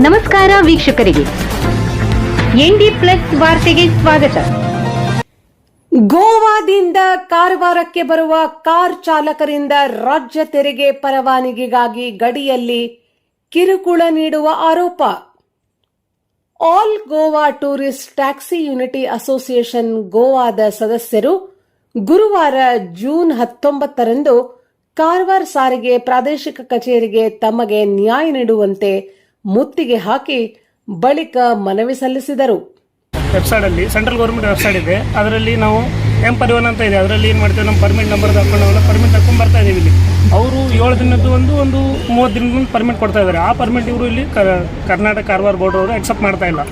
ನಮಸ್ಕಾರ ವೀಕ್ಷಕರಿಗೆ. ND plus ವಾರ್ತೆಗೆ ಸ್ವಾಗತ. ಗೋವಾದಿಂದ ಕಾರವಾರಕ್ಕೆ ಬರುವ ಕಾರ್ ಚಾಲಕರಿಂದ ರಾಜ್ಯ ತೆರಿಗೆ ಪರವಾನಗಿಗಾಗಿ ಗಡಿಯಲ್ಲಿ ಕಿರುಕುಳ ನೀಡುವ ಆರೋಪ. All Goa tourist taxi unity association ಗೋವಾದ ಸದಸ್ಯರು ಗುರುವಾರ ಜೂನ್ ಹತ್ತೊಂಬತ್ತರಂದು ಕಾರವಾರ ಸಾರಿಗೆ ಪ್ರಾದೇಶಿಕ ಕಚೇರಿಗೆ ತಮಗೆ ನ್ಯಾಯ ನೀಡುವಂತೆ ಮುತ್ತಿಗೆ ಹಾಕಿ ಬಳಿಕ ಮನವಿ ಸಲ್ಲಿಸಿದರು. ವೆಬ್ಸೈಟ್ ಅಲ್ಲಿ ಸೆಂಟ್ರಲ್ ಗೌರ್ಮೆಂಟ್ ವೆಬ್ಸೈಟ್ ಇದೆ. ಅದರಲ್ಲಿ ನಾವು ಎಂ ಪರಿವನ್ ಅಂತ ಇದೆ. ಅದರಲ್ಲಿ ಏನು ಮಾಡ್ತೀವಿ ನಮ್ಮ ಪರ್ಮಿಟ್ ನಂಬರ್ ಹಾಕೊಂಡು ಪರ್ಮಿಟ್ ಹಾಕೊಂಡು ಬರ್ತಾ ಇದ್ದೀವಿ ಇಲ್ಲಿ. ಅವರು ಏಳು ದಿನದ್ದು ಒಂದು ಒಂದು ಮೂವತ್ತು ದಿನದ ಪರ್ಮಿಟ್ ಕೊಡ್ತಾ ಇದ್ದಾರೆ. ಆ ಪರ್ಮಿಟ್ ಇವರು ಇಲ್ಲಿ ಕರ್ನಾಟಕ ಕಾರ್ವಾರ್ ಬೋರ್ಡ್ ಅವರು ಅಕ್ಸೆಪ್ಟ್ ಮಾಡ್ತಾ ಇಲ್ಲ.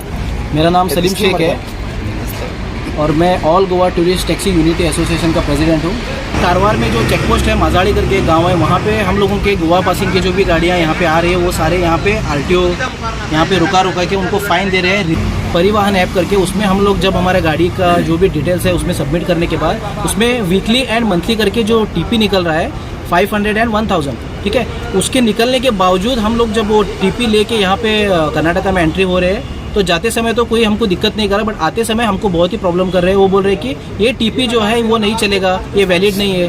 ಮೇರಾ ನಾಮ ಸಲೀಂ ಶೇಖ್ और मैं all Goa tourist taxi unity association का प्रेसिडेंट हूँ। कारवार में जो चेक पोस्ट है मजाड़ी करके गाँव है, वहाँ पे हम लोगों के गोवा पासिंग की जो भी गाड़ियाँ यहाँ पे आ रही है, वो सारे यहाँ पे आर टी ओ यहाँ पे रुका रुका के उनको फाइन दे रहे हैं। परिवहन ऐप करके उसमें हम लोग जब हमारे गाड़ी का जो भी डिटेल्स है, उसमें सबमिट करने के बाद, उसमें वीकली एंड मंथली करके जो टीपी निकल रहा है five hundred and one thousand ठीक है? उसके निकलने के बावजूद हम लोग जब वो टीपी लेके यहाँ पे कर्नाटका में एंट्री हो रहे हैं तो जाते समय तो कोई हमको दिक्कत नहीं कर रहा बट आते समय हमको बहुत ही प्रॉब्लम कर रहे हैं। वो बोल रहे हैं कि ये टीपी जो है वो नहीं चलेगा ये वैलिड नहीं है।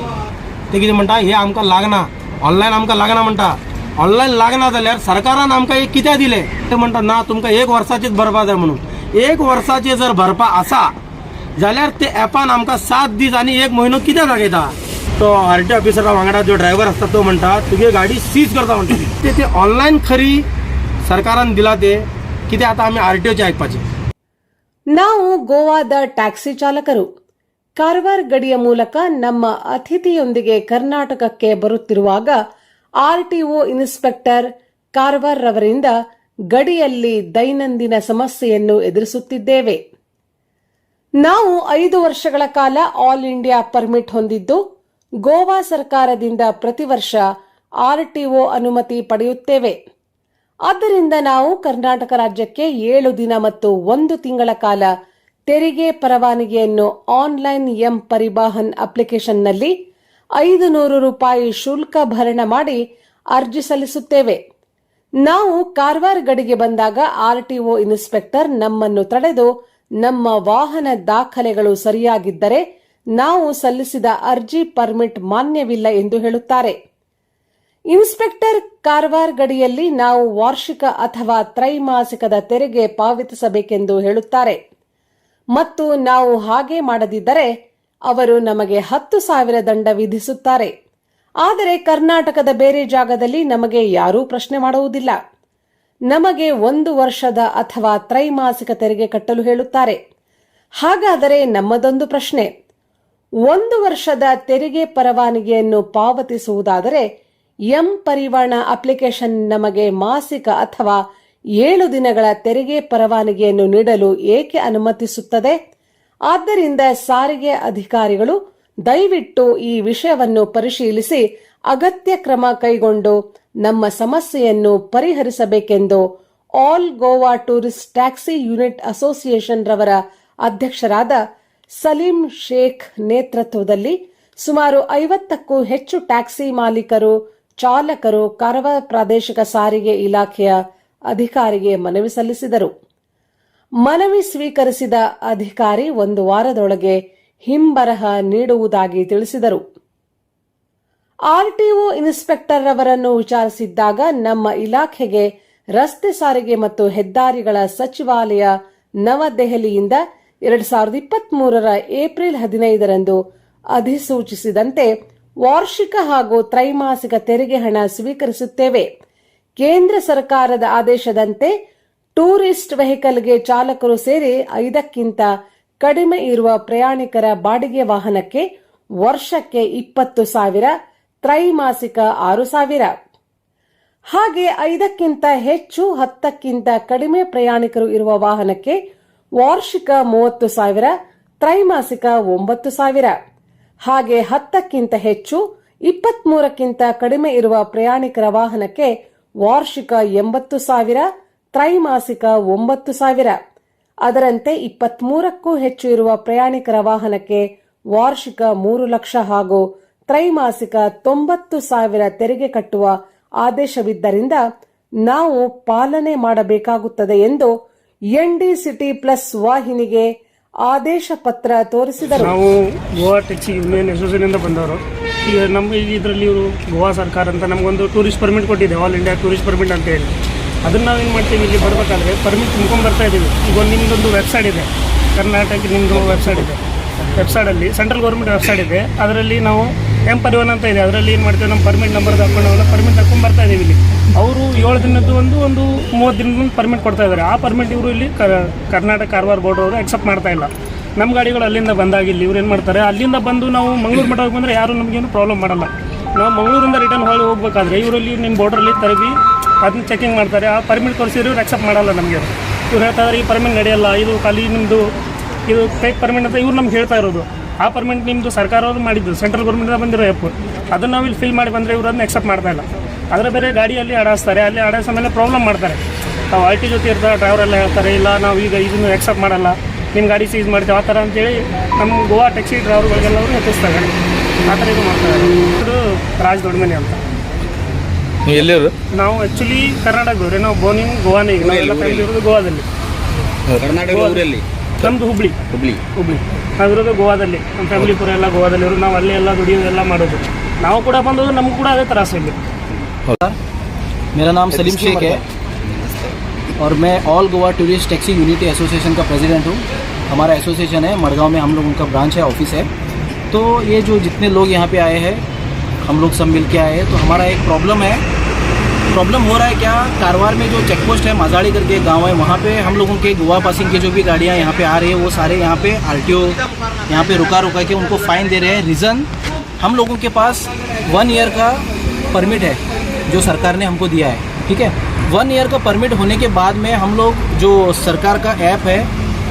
ते किती म्हणटा हे आमकां लागना ऑनलायन आमकां लागना म्हणटा ऑनलायन लागना जाल्यार सरकारान आमकां एक कित्याक दिले। ते म्हणटा ना तुमकां एक वर्साचीच भरपा जाय म्हणून। एक वर्साचे जर भरपा आसा जाल्यार ते एपान आमकां सात दीस आनी एक म्हयनो कित्याक दाखयता तो आर टी ऑफिसरा वांगडा जो ड्रायव्हर आसता तो म्हणटा तुगे गाडी सीज करता म्हणटा ते ते ऑनलायन खरी सरकारान दिला ते. कितें आतां आमी आर टी ओचे आयकपाचें ನಾವು ಗೋವಾದ ಟ್ಯಾಕ್ಸಿ ಚಾಲಕರು ಕಾರವಾರ ಗಡಿಯ ಮೂಲಕ ನಮ್ಮ ಅತಿಥಿಯೊಂದಿಗೆ ಕರ್ನಾಟಕಕ್ಕೆ ಬರುತ್ತಿರುವಾಗ ಆರ್ಟಿಒ ಇನ್ಸ್ಪೆಕ್ಟರ್ ಕಾರವಾರ್ ರವರಿಂದ ಗಡಿಯಲ್ಲಿ ದೈನಂದಿನ ಸಮಸ್ಯೆಯನ್ನು ಎದುರಿಸುತ್ತಿದ್ದೇವೆ ನಾವು ಐದು ವರ್ಷಗಳ ಕಾಲ ಆಲ್ ಇಂಡಿಯಾ ಪರ್ಮಿಟ್ ಹೊಂದಿದ್ದು ಗೋವಾ ಸರ್ಕಾರದಿಂದ ಪ್ರತಿ ವರ್ಷ ಆರ್ಟಿಒ ಅನುಮತಿ ಪಡೆಯುತ್ತೇವೆ ಆದ್ದರಿಂದ ನಾವು ಕರ್ನಾಟಕ ರಾಜ್ಯಕ್ಕೆ ಏಳು ದಿನ ಮತ್ತು ಒಂದು ತಿಂಗಳ ಕಾಲ ತೆರಿಗೆ ಪರವಾನಗಿಯನ್ನು ಆನ್ಲೈನ್ ಎಂ ಪರಿವಾಹನ್ ಅಪ್ಲಿಕೇಶನ್ನಲ್ಲಿ ಐದು ನೂರು ರೂಪಾಯಿ ಶುಲ್ಕ ಭರಣ ಮಾಡಿ ಅರ್ಜಿ ಸಲ್ಲಿಸುತ್ತೇವೆ. ನಾವು ಕಾರವಾರ ಗಡಿಗೆ ಬಂದಾಗ ಆರ್ಟಿಒ ಇನ್ಸ್ಪೆಕ್ಟರ್ ನಮ್ಮನ್ನು ತಡೆದು ನಮ್ಮ ವಾಹನ ದಾಖಲೆಗಳು ಸರಿಯಾಗಿದ್ದರೆ ನಾವು ಸಲ್ಲಿಸಿದ ಅರ್ಜಿ ಪರ್ಮಿಟ್ ಮಾನ್ಯವಿಲ್ಲ ಎಂದು ಹೇಳುತ್ತಾರೆ. ಇನ್ಸ್ಪೆಕ್ಟರ್ ಕಾರ್ವಾರ್ ಗಡಿಯಲ್ಲಿ ನಾವು ವಾರ್ಷಿಕ ಅಥವಾ ತ್ರೈಮಾಸಿಕದ ತೆರಿಗೆ ಪಾವತಿಸಬೇಕೆಂದು ಹೇಳುತ್ತಾರೆ. ಮತ್ತು ನಾವು ಹಾಗೆ ಮಾಡದಿದ್ದರೆ ಅವರು ನಮಗೆ ಹತ್ತು ಸಾವಿರ ದಂಡ ವಿಧಿಸುತ್ತಾರೆ. ಆದರೆ ಕರ್ನಾಟಕದ ಬೇರೆ ಜಾಗದಲ್ಲಿ ನಮಗೆ ಯಾರೂ ಪ್ರಶ್ನೆ ಮಾಡುವುದಿಲ್ಲ. ನಮಗೆ ಒಂದು ವರ್ಷದ ಅಥವಾ ತ್ರೈಮಾಸಿಕ ತೆರಿಗೆ ಕಟ್ಟಲು ಹೇಳುತ್ತಾರೆ. ಹಾಗಾದರೆ ನಮ್ಮದೊಂದು ಪ್ರಶ್ನೆ. ಒಂದು ವರ್ಷದ ತೆರಿಗೆ ಪರವಾನಗಿಯನ್ನು ಪಾವತಿಸುವುದಾದರೆ ಎಂ ಪರಿವಾಣ ಅಪ್ಲಿಕೇಶನ್ ನಮಗೆ ಮಾಸಿಕ ಅಥವಾ ಏಳು ದಿನಗಳ ತೆರಿಗೆ ಪರವಾನಗಿಯನ್ನು ನೀಡಲು ಏಕೆ ಅನುಮತಿಸುತ್ತದೆ? ಆದ್ದರಿಂದ ಸಾರಿಗೆ ಅಧಿಕಾರಿಗಳು ದಯವಿಟ್ಟು ಈ ವಿಷಯವನ್ನು ಪರಿಶೀಲಿಸಿ ಅಗತ್ಯ ಕ್ರಮ ಕೈಗೊಂಡು ನಮ್ಮ ಸಮಸ್ಯೆಯನ್ನು ಪರಿಹರಿಸಬೇಕೆಂದು all Goa tourist taxi unit association ರವರ ಅಧ್ಯಕ್ಷರಾದ ಸಲೀಂ ಶೇಖ್ ನೇತೃತ್ವದಲ್ಲಿ ಸುಮಾರು ಐವತ್ತಕ್ಕೂ ಹೆಚ್ಚು ಟ್ಯಾಕ್ಸಿ ಮಾಲೀಕರು ಚಾಲಕರು ಕರವ ಪ್ರಾದೇಶಿಕ ಸಾರಿಗೆ ಇಲಾಖೆಯ ಅಧಿಕಾರಿಗೆ ಮನವಿ ಸಲ್ಲಿಸಿದರು. ಮನವಿ ಸ್ವೀಕರಿಸಿದ ಅಧಿಕಾರಿ ಒಂದು ವಾರದೊಳಗೆ ಹಿಂಬರಹ ನೀಡುವುದಾಗಿ ತಿಳಿಸಿದರು. ಆರ್ಟಿಒ ಇನ್ಸ್ಪೆಕ್ಟರ್ ಅವರನ್ನು ವಿಚಾರಿಸಿದ್ದಾಗ ನಮ್ಮ ಇಲಾಖೆಗೆ ರಸ್ತೆ ಸಾರಿಗೆ ಮತ್ತು ಹೆದ್ದಾರಿಗಳ ಸಚಿವಾಲಯ ನವದೆಹಲಿಯಿಂದ ಎರಡ್ ಸಾವಿರದ ಇಪ್ಪತ್ತ್ ಮೂರರ ಏಪ್ರಿಲ್ ಹದಿನೈದರಂದು ಅಧಿಸೂಚಿಸಿದಂತೆ ವಾರ್ಷಿಕ ಹಾಗೂ ತ್ರೈಮಾಸಿಕ ತೆರಿಗೆ ಹಣ ಸ್ವೀಕರಿಸುತ್ತೇವೆ. ಕೇಂದ್ರ ಸರ್ಕಾರದ ಆದೇಶದಂತೆ ಟೂರಿಸ್ಟ್ ವೆಹಿಕಲ್ಗೆ ಚಾಲಕರು ಸೇರಿ ಐದಕ್ಕಿಂತ ಕಡಿಮೆ ಇರುವ ಪ್ರಯಾಣಿಕರ ಬಾಡಿಗೆ ವಾಹನಕ್ಕೆ ವರ್ಷಕ್ಕೆ ಇಪ್ಪತ್ತು ಸಾವಿರ, ತ್ರೈಮಾಸಿಕ ಆರು ಸಾವಿರ. ಹಾಗೆ ಐದಕ್ಕಿಂತ ಹೆಚ್ಚು, ಹತ್ತಕ್ಕಿಂತ ಕಡಿಮೆ ಪ್ರಯಾಣಿಕರು ಇರುವ ವಾಹನಕ್ಕೆ ವಾರ್ಷಿಕ ಮೂವತ್ತು ಸಾವಿರ, ತ್ರೈಮಾಸಿಕ ಒಂಬತ್ತು ಸಾವಿರ. ಹಾಗೆ ಹತ್ತಕ್ಕಿಂತ ಹೆಚ್ಚು, ಇಪ್ಪತ್ಮೂರಕ್ಕಿಂತ ಕಡಿಮೆ ಇರುವ ಪ್ರಯಾಣಿಕರ ವಾಹನಕ್ಕೆ ವಾರ್ಷಿಕ ಎಂಬತ್ತು ಸಾವಿರ, ತ್ರೈಮಾಸಿಕ ಒಂಬತ್ತು ಸಾವಿರ. ಅದರಂತೆ ಇಪ್ಪತ್ಮೂರಕ್ಕೂ ಹೆಚ್ಚು ಇರುವ ಪ್ರಯಾಣಿಕರ ವಾಹನಕ್ಕೆ ವಾರ್ಷಿಕ ಮೂರು ಲಕ್ಷ ಹಾಗೂ ತ್ರೈಮಾಸಿಕ ತೊಂಬತ್ತು ಸಾವಿರ ತೆರಿಗೆ ಕಟ್ಟುವ ಆದೇಶವಿದ್ದರಿಂದ ನಾವು ಪಾಲನೆ ಮಾಡಬೇಕಾಗುತ್ತದೆ ಎಂದು ಎನ್ಡಿ ಸಿಟಿ ಪ್ಲಸ್ ವಾಹಿನಿಗೆ ಆದೇಶ ಪತ್ರ ತೋರಿಸಿದರು. ನಾವು ಗೋವಾ ಟ್ಯಾಕ್ಸಿ ಯೂನಿಯನ್ ಅಸೋಸಿಯೇಷನಿಂದ ಬಂದವರು. ಈಗ ನಮ್ಮ ಇದರಲ್ಲಿ ಇವರು ಗೋವಾ ಸರ್ಕಾರ ಅಂತ ನಮಗೊಂದು ಟೂರಿಸ್ಟ್ ಪರ್ಮಿಟ್ ಕೊಟ್ಟಿದೆ ಆಲ್ ಇಂಡಿಯಾ ಟೂರಿಸ್ಟ್ ಪರ್ಮಿಟ್ ಅಂತ ಹೇಳಿ. ಅದನ್ನು ಏನು ಮಾಡ್ತೀವಿ ಇಲ್ಲಿ ಬರಬೇಕಾದ್ರೆ ಪರ್ಮಿಟ್ ತುಂಬ್ಕೊಂಡು ಬರ್ತಾ ಇದ್ದೀವಿ ಈಗ ಒಂದು ನಿಮ್ಮದೊಂದು ವೆಬ್ಸೈಟ್ ಇದೆ. ಕರ್ನಾಟಕ ನಿಮ್ಮದು ವೆಬ್ಸೈಟ್ ಇದೆ. ವೆಬ್ಸೈಟಲ್ಲಿ ಸೆಂಟ್ರಲ್ ಗೌರ್ಮೆಂಟ್ ವೆಬ್ಸೈಟ್ ಇದೆ. ಅದರಲ್ಲಿ ನಾವು ಎಂ ಅಂತ ಇದೆ. ಅದರಲ್ಲಿ ಏನು ಮಾಡ್ತೇವೆ, ನಮ್ಮ ಪರ್ಮಿಟ್ ನಂಬರ್ ಹಾಕೊಂಡು ಪರ್ಮಿಟ್ ಹಾಕೊಂಡು ಬರ್ತಾ ಇದ್ದೀವಿ ಇಲ್ಲಿ. ಅವರು ಏಳು ದಿನದ್ದು ಒಂದು ಒಂದು ಮೂವತ್ತು ದಿನದ ಪರ್ಮಿಟ್ ಕೊಡ್ತಾ ಇದ್ದಾರೆ. ಆ ಪರ್ಮಿಟ್ ಇವರು ಇಲ್ಲಿ ಕರ್ನಾಟಕ ಕಾರವಾರ ಬೋರ್ಡ್ ಅವರು ಅಕ್ಸೆಪ್ಟ್ ಮಾಡ್ತಾ ಇಲ್ಲ. ನಮ್ಮ ಗಾಡಿಗಳು ಅಲ್ಲಿಂದ ಬಂದಾಗಿಲ್ಲ ಇವ್ರು ಏನು ಮಾಡ್ತಾರೆ, ಅಲ್ಲಿಂದ ಬಂದು ನಾವು ಮಂಗಳೂರು ಮಠ ಬಂದರೆ ಯಾರು ನಮಗೇನು ಪ್ರಾಬ್ಲಮ್ ಮಾಡಲ್ಲ. ನಾವು ಮಂಗಳೂರಿಂದ ರಿಟರ್ನ್ ಹೋಗಿ ಹೋಗ್ಬೇಕಾದ್ರೆ ಇವರಲ್ಲಿ ನಿಮ್ಮ ಬಾರ್ಡ್ರಲ್ಲಿ ತರಬಿ ಅದನ್ನ ಚೆಕಿಂಗ್ ಮಾಡ್ತಾರೆ. ಆ ಪರ್ಮಿಟ್ ತೋರಿಸಿದ್ರೆ ಇವ್ರು ಅಕ್ಸೆಪ್ಟ್ ಮಾಡಲ್ಲ ನಮಗೆ. ಇವ್ರು ಹೇಳ್ತಾ ಇದ್ದಾರೆ ಈ ಪರ್ಮಿಟ್ ನಡೆಯಲ್ಲ, ಇದು ಖಾಲಿ ನಿಮ್ಮದು ಇದು ಫೇಕ್ ಪರ್ಮಿಟ್ ಅಂತ ಇವ್ರು ನಮ್ಗೆ ಹೇಳ್ತಾ ಇರೋದು. ಆ ಪರ್ಮಿಂಟ್ ನಿಮ್ಮದು ಸರ್ಕಾರವ್ರು ಮಾಡಿದ್ದು ಸೆಂಟ್ರಲ್ ಗೌರ್ಮೆಂಟಿಂದ ಬಂದಿರೋ ಆ್ಯಪ್ ಅದನ್ನು ನಾವು ಇಲ್ಲಿ ಫಿಲ್ ಮಾಡಿ ಬಂದರೆ ಇವರು ಅದನ್ನ ಎಕ್ಸೆಪ್ಟ್ ಮಾಡ್ತಾ ಇಲ್ಲ. ಅದರ ಬೇರೆ ಗಾಡಿಯಲ್ಲಿ ಆಡಾಸ್ತಾರೆ ಅಲ್ಲಿ ಆಡಿಸೋ ಮೇಲೆ ಪ್ರಾಬ್ಲಮ್ ಮಾಡ್ತಾರೆ. ನಾವು ಆರ್ ಟಿ ಜೊತೆ ಇರ್ತಾರೆ ಡ್ರೈವರ್ ಎಲ್ಲ ಹೇಳ್ತಾರೆ ಇಲ್ಲ ನಾವು ಈಗ ಇದನ್ನು ಎಕ್ಸೆಪ್ಟ್ ಮಾಡಲ್ಲ ನಿಮ್ಮ ಗಾಡಿ ಸೀಸ್ ಮಾಡ್ತೀವಿ ಆ ಥರ ಅಂತೇಳಿ ನಮ್ಮ ಗೋವಾ ಟ್ಯಾಕ್ಸಿ ಡ್ರೈವರ್ಗಳಿಗೆಲ್ಲ ಅವರು ಹೆಚ್ಚಿಸ್ತಾರೆ ಆ ಥರ ಇದು ಮಾಡ್ತಾರೆ ಇದು ರಾಜ್ ದೊಡ್ಮನಿ ಅಂತ. ನೀವು ಎಲ್ಲಿರು ನಾವು ಆ್ಯಕ್ಚುಲಿ ಕರ್ನಾಟಕದವ್ರೆ ನಾವು ಬೋನಿಂಗ್ ಗೋವಾನೇ ಈಗ. ನಾವೆಲ್ಲ ಫ್ಯಾಮಿಲಿ ಇರೋದು ಗೋವಾದಲ್ಲಿ. ಕರ್ನಾಟಕ ಊರಲ್ಲಿ ನಮ್ಮದು ಹುಬ್ಳಿ ಹುಬ್ಳಿ ಹುಬ್ಳಿ ನಾವಿರೋದು ಗೋವಾದಲ್ಲಿ ನಮ್ಮ ಫ್ಯಾಮಿಲಿ ಪೂರ ಎಲ್ಲ ಗೋವಾದಲ್ಲಿರೋದು ನಾವು ಅಲ್ಲೇ ಎಲ್ಲ ದುಡಿಯೋದೆಲ್ಲ ಮಾಡೋದು ನಾವು ಕೂಡ ಬಂದದ್ದು ನಮಗೂ ಕೂಡ ಅದೇ ತ್ರಾಸ ಇಲ್ಲಿ मेरा नाम सलीम शेख है और मैं all Goa tourist taxi unity association का प्रेसिडेंट हूँ हमारा एसोसिएशन है मड़गांव में हम लोगों का ब्रांच है ऑफिस है तो ये जो जितने लोग यहाँ पे आए हैं हम लोग सब मिल के आए हैं तो हमारा एक प्रॉब्लम है प्रॉब्लम हो रहा है क्या? कारवार में जो चेक पोस्ट है, माजाड़ी करके गाँव है, वहाँ पे हम लोगों के गोवा पासिंग की जो भी गाड़ियाँ यहाँ पे आ रही है, वो सारे यहाँ पे आर टी ओ यहाँ पे रुका रुका के उनको फाइन दे रहे हैं। रीज़न हम लोगों के पास वन ईयर का परमिट है, जो सरकार ने हमको दिया है, ठीक है? वन ईयर का परमिट होने के बाद में हम लोग जो सरकार का ऐप है,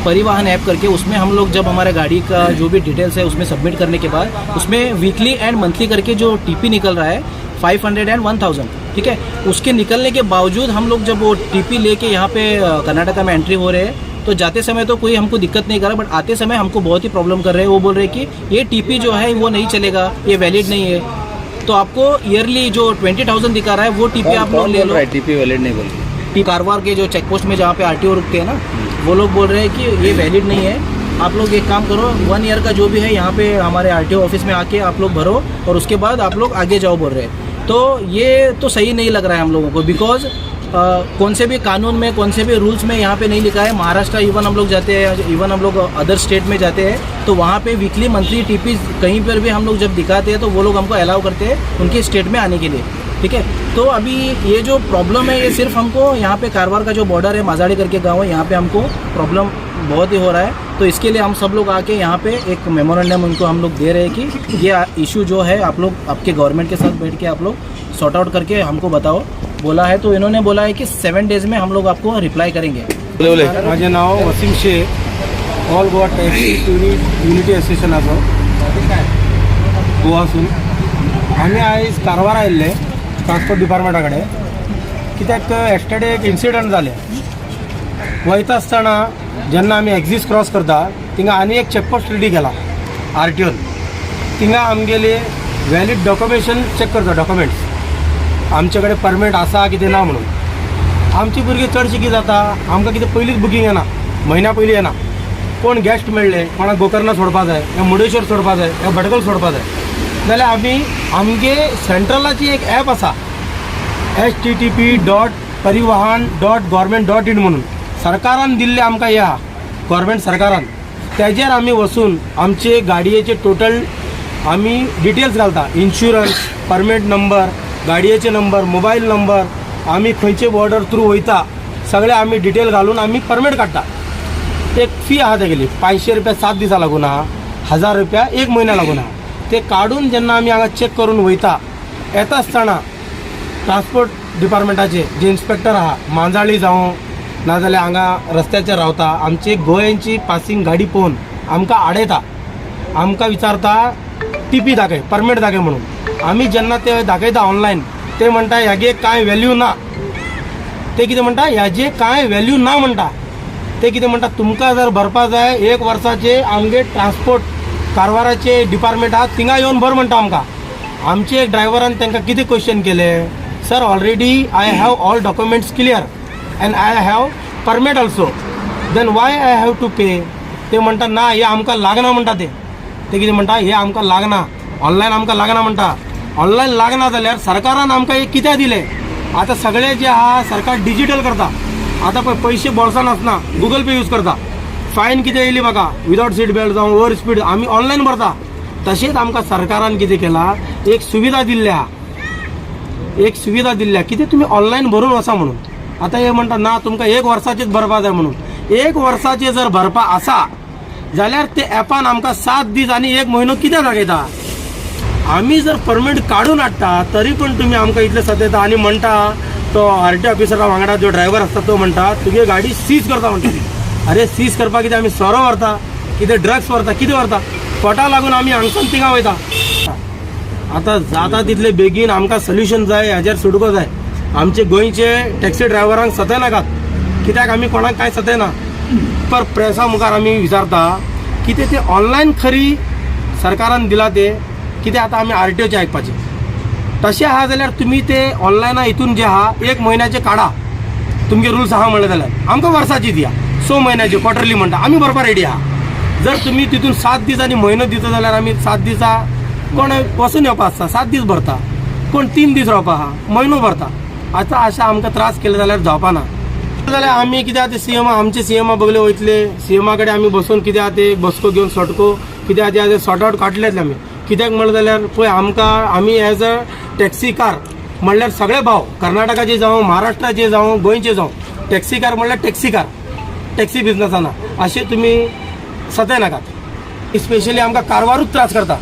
परिवहन ऐप करके, उसमें हम लोग जब हमारे गाड़ी का जो भी डिटेल्स है, उसमें सबमिट करने के बाद, उसमें वीकली एंड मंथली करके जो टीपी निकल रहा है 500 एंड 1000 ठीक है? उसके निकलने के बावजूद हम लोग जब वो टीपी लेके यहाँ पे कर्नाटका में एंट्री हो रहे हैं तो जाते समय तो कोई हमको दिक्कत नहीं कर रहा बट आते समय हमको बहुत ही प्रॉब्लम कर रहे हैं। वो बोल रहे हैं कि ये टीपी जो है वो नहीं चलेगा ये वैलिड नहीं है। तो आपको ईयरली जो ट्वेंटी थाउज़ेंड दिखा रहा है वो टीपी आप लोग ले लो। टीपी वैलिड नहीं बोल कारवार के जो चेक पोस्ट में जहाँ पे आरटीओ रुकते हैं ना वो लोग बोल रहे हैं कि ये वैलिड नहीं है। आप लोग एक काम करो वन ईयर का जो भी है यहाँ पे हमारे आरटीओ ऑफ़िस में आके आप लोग भरो और उसके बाद आप लोग आगे जाओ बोल रहे हैं। तो ये तो सही नहीं लग रहा है हम लोगों को बिकॉज़ कौन से भी कानून में, कौन से भी रूल्स में यहाँ पे नहीं लिखा है। महाराष्ट्र इवन हम लोग जाते हैं इवन हम लोग अदर स्टेट में जाते हैं तो वहाँ पे वीकली मंथली टीपी कहीं पर भी हम लोग जब दिखाते हैं तो वो लोग हमको अलाउ करते हैं उनके स्टेट में आने के लिए, ठीक है? तो अभी ये जो प्रॉब्लम है, ये सिर्फ़ हमको यहाँ पे कारवार का जो बॉर्डर है माजाड़ी करके गाँव है, यहाँ पर हमको प्रॉब्लम बहुत ही हो रहा है। तो इसके लिए हम सब लोग आके यहाँ पे एक मेमोरेंडम उनको हम लोग दे रहे हैं कि ये इशू जो है आप लोग आपके गवर्नमेंट के साथ बैठ के आप लोग सॉर्ट आउट करके हमको बताओ। बोला है तो इन्होंने बोला है कि सेवन डेज में हम लोग आपको रिप्लाई करेंगे। माझे नाव Wasim Sheikh all Goa taxi unit unity असोसिएशनाचो गोवासून आमी आयज कारवार आयिल्ले ट्रान्सपोर्ट डिपार्टमेंटा कडेन कित्याक एस्टरडे एक इन्सिडंट जालें वयता आसतना जेन्ना आमी एक्झीस क्रॉस करता थिंगा आनी एक चेकपोस्ट रेडी केला आर टी ओन थिंगा आमगेले वॅलीड डॉक्युमेंटेशन चेक करता डॉक्युमेंट्स आमचे कडेन परमीट आसा कितें ना म्हणून. आमची भुरगीं चडशीं कितें जाता आमकां कितें पयलींच बुकींग येना म्हयन्या पयलीं येना. कोण गेस्ट मेळ्ळे कोणाक गोकर्णा सोडपा जाय या मुर्डेश्वर सोडपा जाय या भटकल सोडपा जाय. जाल्यार आमी आमगे सेंट्रलाची एक ॲप आसा H T T P dot Parivahan dot government dot in म्हणून. सरकारान दिल्ले आमकां हे आहा गोवोरमेंट सरकारान. तेजेर आमी वचून आमचे गाडयेचे टोटल आमी डिटेल्स घालता. इन्शुरन्स परमीट नंबर गाडयेचे नंबर मोबायल नंबर आमी खंयचे बॉर्डर थ्रू वयता सगळे आमी डिटेल घालून आमी परमीट काडटा एक फी आहा तेगेली पांचशे रुपया सात दिसा लागून आहा हजार रुपया एक म्हयन्या लागून आहा. ते काडून जेन्ना आमी हांगा चॅक करून वयता येता आसतना ट्रान्सपोर्ट डिपार्टमेंटाचे जे इन्स्पेक्टर आहा मांजाळी जावं नाजाल्यार हांगा रस्त्याचेर रावता. आमची गोंयांची पासिंग गाडी पळोवन आमकां आडयता आमकां विचारता टी पी दाखय परमीट दाखय म्हणून. आमी जेन्ना ते दाखयता ऑनलायन ते म्हणटा हेगे कांय वेल्यू ना. ते कितें म्हणटा हेजे कांय वेल्यू ना म्हणटा ते कितें म्हणटा तुमकां जर भरपा जाय एक वर्साचे आमगे ट्रान्सपोर्ट कारवाराचे डिपार्टमेंट आहा थिंगा येवन भर म्हणटा आमकां. आमचे एक ड्रायव्हरान तांकां कितें क्वेश्चन केले? Sir already I have all documents clear and I have permit also then why I have to pay ते म्हणतात ना हे आमकां लागना म्हणटा ते. ते कितें म्हणटा हे आमकां लागना. ऑनलायन आमकां लागना म्हणटा ऑनलायन लागना जाल्यार सरकारान आमकां हे कित्याक दिले? आतां सगळे जे आहा सरकार डिजिटल करता. आतां पळय पयशे बोल्सान आसना गुगल पे यूज करता. फायन कितें येयली म्हाका विदावट सीट बेल्ट जावं ओवर स्पीड आमी ऑनलायन भरता. तशेंच आमकां सरकारान कितें केला? एक सुविधा दिल्ल्या एक सुविधा दिल्ल्या कितें? तुमी ऑनलायन भरून वचा म्हणून. आतां हे म्हणटा ना तुमकां एक वर्साचेच भरपा जाय म्हणून. एक वर्साचे जर भरपा आसा जाल्यार ते एपान आमकां सात दीस आनी एक म्हयनो कित्याक दाखयता आमी जर परमिट काडून हाडटा तरी पण तुम्ही आमकां इतले सतयता आनी म्हणटा तो आर टी ऑफिसरा वांगडा जो ड्रायव्हर आसता तो म्हणटा तुगे गाडी सीज करता म्हणटा अरे सीज करपाक कितें आमी सोरो व्हरता कितें ड्रग्स व्हरता कितें व्हरता. पोटा लागून आमी हांगसून थिंगा वयता. आतां जाता तितले बेगीन आमकां सोल्युशन जाय हाजेर सुटको जाय. आमचे गोंयचे टॅक्सी ड्रायव्हरांक सतयनाकात कित्याक आमी कोणाक कांय सतयना? पर प्रेसा मुखार आमी विचारता कितें ते ऑनलायन खरी सरकारान दिला ते? कितें आतां आमी आर टी ओचे आयकपाचें तशें आहा जाल्यार तुमी ते ऑनलायना हितून जे आहा एक म्हयन्याचे काडा तुमगे रुल्स आहा म्हणले जाल्यार. आमकां वर्साची दिया. स म्हयन्याची क्वॉर्टरली म्हणटा. आमी बरोबर रेडी आहा. जर तुमी तितून सात दीस आनी म्हयनो दिता जाल्यार आमी सात दिसा कोण वचून येवपा आसता. सात दीस भरता. कोण तीन दीस रावपा आहा? म्हयनो भरता. आतां अशें आमकां त्रास केले जाल्यार जावपाना. जाल्यार आमी कित्याक ते सी आमचे सी बगले वयतले. सीएमा कडेन आमी बसून कित्याक ते बसको घेवन सटको. कित्याक ते सॉर्ट आउट काडलेत आमी कित्याक म्हणलें जाल्यार पळय आमकां आमी एज अ टॅक्सी कार म्हणल्यार सगळे भाव कर्नाटकाचे जावं महाराष्ट्राचे जावं गोंयचे जावं टॅक्सी कार म्हणल्यार टॅक्सी कार टॅक्सी बिझनसाना अशें तुमी सतय नाकात. स्पेशली आमकां कारवारूच त्रास करता.